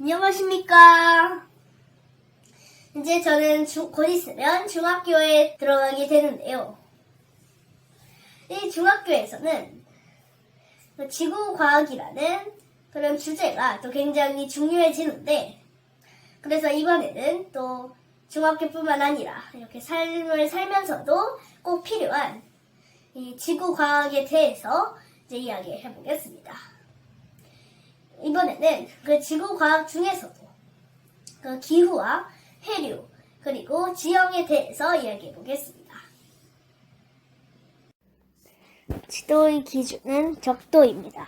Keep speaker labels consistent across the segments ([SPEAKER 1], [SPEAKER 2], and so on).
[SPEAKER 1] 안녕하십니까. 이제 저는 중- 곧 있으면 중학교에 들어가게 되는데요. 이 중학교에서는 그 지구과학이라는 그런 주제가 또 굉장히 중요해지는데, 그래서 이번에는 또 중학교뿐만 아니라 이렇게 삶을 살면서도 꼭 필요한 이 지구과학에 대해서 이제 이야기해 보겠습니다. 이번에는 그 지구 과학 중에서도 그 기후와 해류 그리고 지형에 대해서 이야기해 보겠습니다. 지도의 기준은 적도입니다.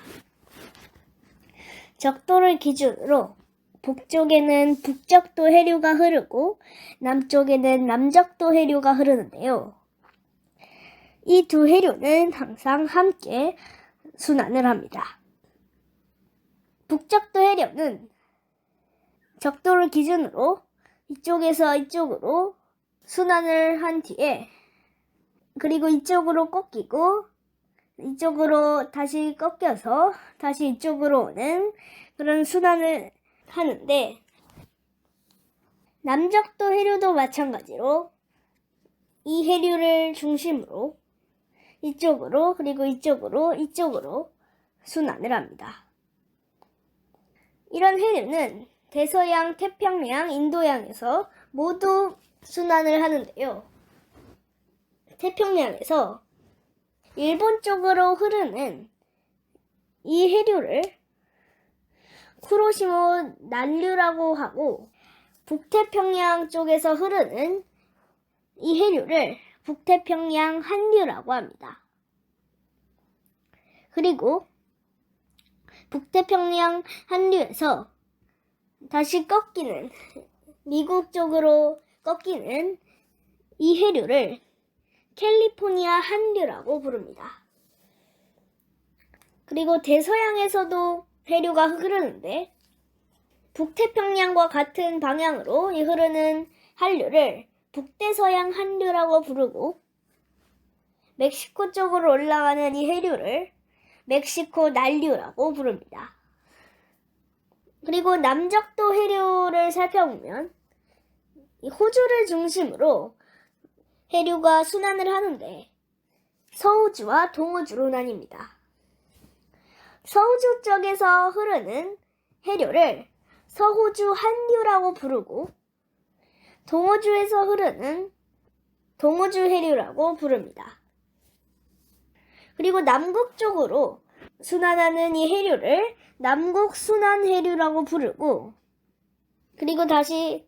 [SPEAKER 1] 적도를 기준으로 북쪽에는 북적도 해류가 흐르고 남쪽에는 남적도 해류가 흐르는데요. 이 두 해류는 항상 함께 순환을 합니다. 북적도 해류는 적도를 기준으로 이쪽에서 이쪽으로 순환을 한 뒤에 그리고 이쪽으로 꺾이고 이쪽으로 다시 꺾여서 다시 이쪽으로 오는 그런 순환을 하는데 남적도 해류도 마찬가지로 이 해류를 중심으로 이쪽으로 그리고 이쪽으로 이쪽으로 순환을 합니다. 이런 해류는 대서양, 태평양, 인도양에서 모두 순환을 하는데요. 태평양에서 일본 쪽으로 흐르는 이 해류를 쿠로시모 난류라고 하고 북태평양 쪽에서 흐르는 이 해류를 북태평양 한류라고 합니다. 그리고 북태평양 한류에서 다시 꺾이는 미국 쪽으로 꺾이는 이 해류를 캘리포니아 한류라고 부릅니다. 그리고 대서양에서도 해류가 흐르는데 북태평양과 같은 방향으로 이 흐르는 한류를 북대서양 한류라고 부르고 멕시코 쪽으로 올라가는 이 해류를 멕시코 난류라고 부릅니다. 그리고 남적도 해류를 살펴보면 이 호주를 중심으로 해류가 순환을 하는데 서호주와 동호주로 나뉩니다. 서호주 쪽에서 흐르는 해류를 서호주 한류라고 부르고 동호주에서 흐르는 동호주 해류라고 부릅니다. 그리고 남극 쪽으로 순환하는 이 해류를 남극 순환 해류라고 부르고 그리고 다시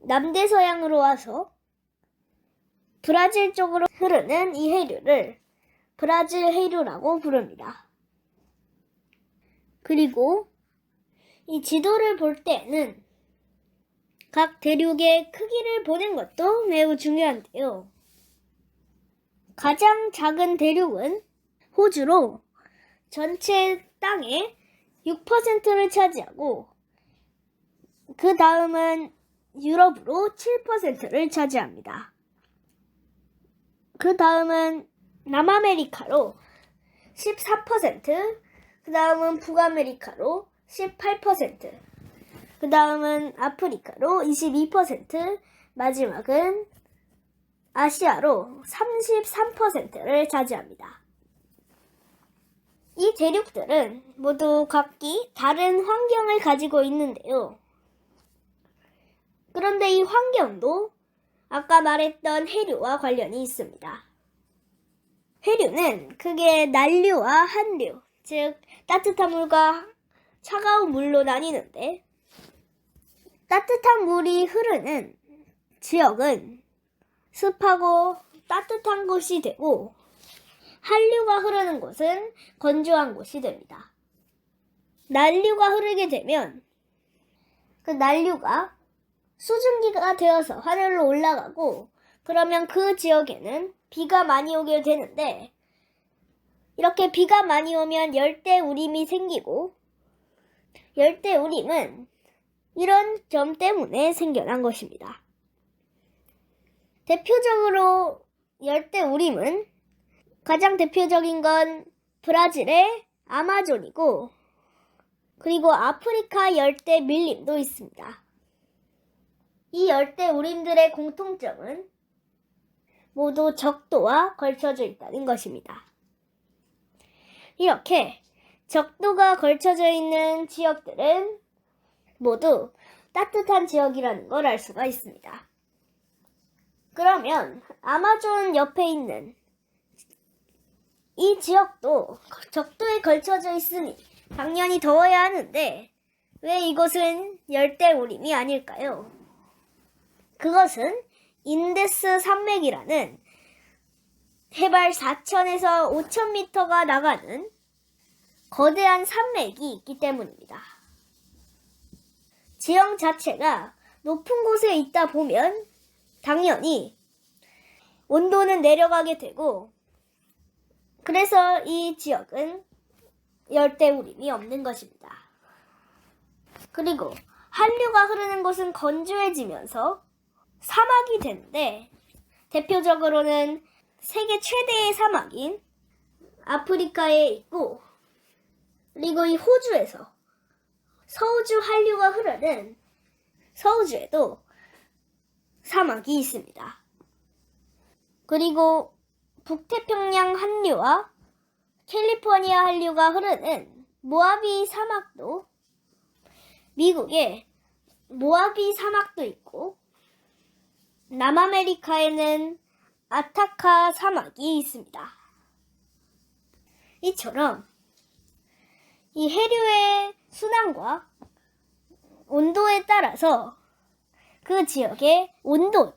[SPEAKER 1] 남대서양으로 와서 브라질 쪽으로 흐르는 이 해류를 브라질 해류라고 부릅니다. 그리고 이 지도를 볼 때는 각 대륙의 크기를 보는 것도 매우 중요한데요. 가장 작은 대륙은 호주로 전체 땅의 6%를 차지하고 그 다음은 유럽으로 7%를 차지합니다. 그 다음은 남아메리카로 14%, 그 다음은 북아메리카로 18%, 그 다음은 아프리카로 22%, 마지막은 아시아로 33%를 차지합니다. 이 대륙들은 모두 각기 다른 환경을 가지고 있는데요. 그런데 이 환경도 아까 말했던 해류와 관련이 있습니다. 해류는 크게 난류와 한류, 즉 따뜻한 물과 차가운 물로 나뉘는데 따뜻한 물이 흐르는 지역은 습하고 따뜻한 곳이 되고 한류가 흐르는 곳은 건조한 곳이 됩니다. 난류가 흐르게 되면 그 난류가 수증기가 되어서 하늘로 올라가고 그러면 그 지역에는 비가 많이 오게 되는데 이렇게 비가 많이 오면 열대 우림이 생기고 열대 우림은 이런 점 때문에 생겨난 것입니다. 대표적으로 열대 우림은 가장 대표적인 건 브라질의 아마존이고 그리고 아프리카 열대 밀림도 있습니다. 이 열대 우림들의 공통점은 모두 적도와 걸쳐져 있다는 것입니다. 이렇게 적도가 걸쳐져 있는 지역들은 모두 따뜻한 지역이라는 걸 알 수가 있습니다. 그러면 아마존 옆에 있는 이 지역도 적도에 걸쳐져 있으니 당연히 더워야 하는데 왜 이곳은 열대우림이 아닐까요? 그것은 인데스 산맥이라는 해발 4,000에서 5,000m가 나가는 거대한 산맥이 있기 때문입니다. 지형 자체가 높은 곳에 있다 보면 당연히 온도는 내려가게 되고 그래서 이 지역은 열대우림이 없는 것입니다. 그리고 한류가 흐르는 곳은 건조해지면서 사막이 되는데 대표적으로는 세계 최대의 사막인 아프리카에 있고 그리고 이 호주에서 서우주 한류가 흐르는 서우주에도 사막이 있습니다. 그리고 북태평양 한류와 캘리포니아 한류가 흐르는 모하비 사막도 미국에 모하비 사막도 있고 남아메리카에는 아타카 사막이 있습니다. 이처럼 이 해류의 순환과 온도에 따라서 그 지역의 온도,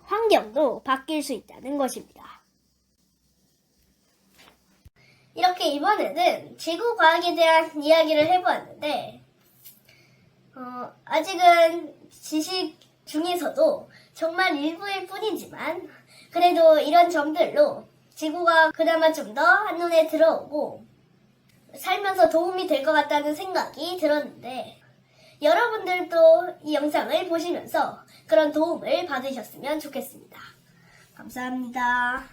[SPEAKER 1] 환경도 바뀔 수 있다는 것입니다. 이렇게 이번에는 지구 과학에 대한 이야기를 해보았는데, 어, 아직은 지식 중에서도 정말 일부일 뿐이지만, 그래도 이런 점들로 지구가 그나마 좀 더 한눈에 들어오고, 살면서 도움이 될 것 같다는 생각이 들었는데, 여러분들도 이 영상을 보시면서 그런 도움을 받으셨으면 좋겠습니다. 감사합니다.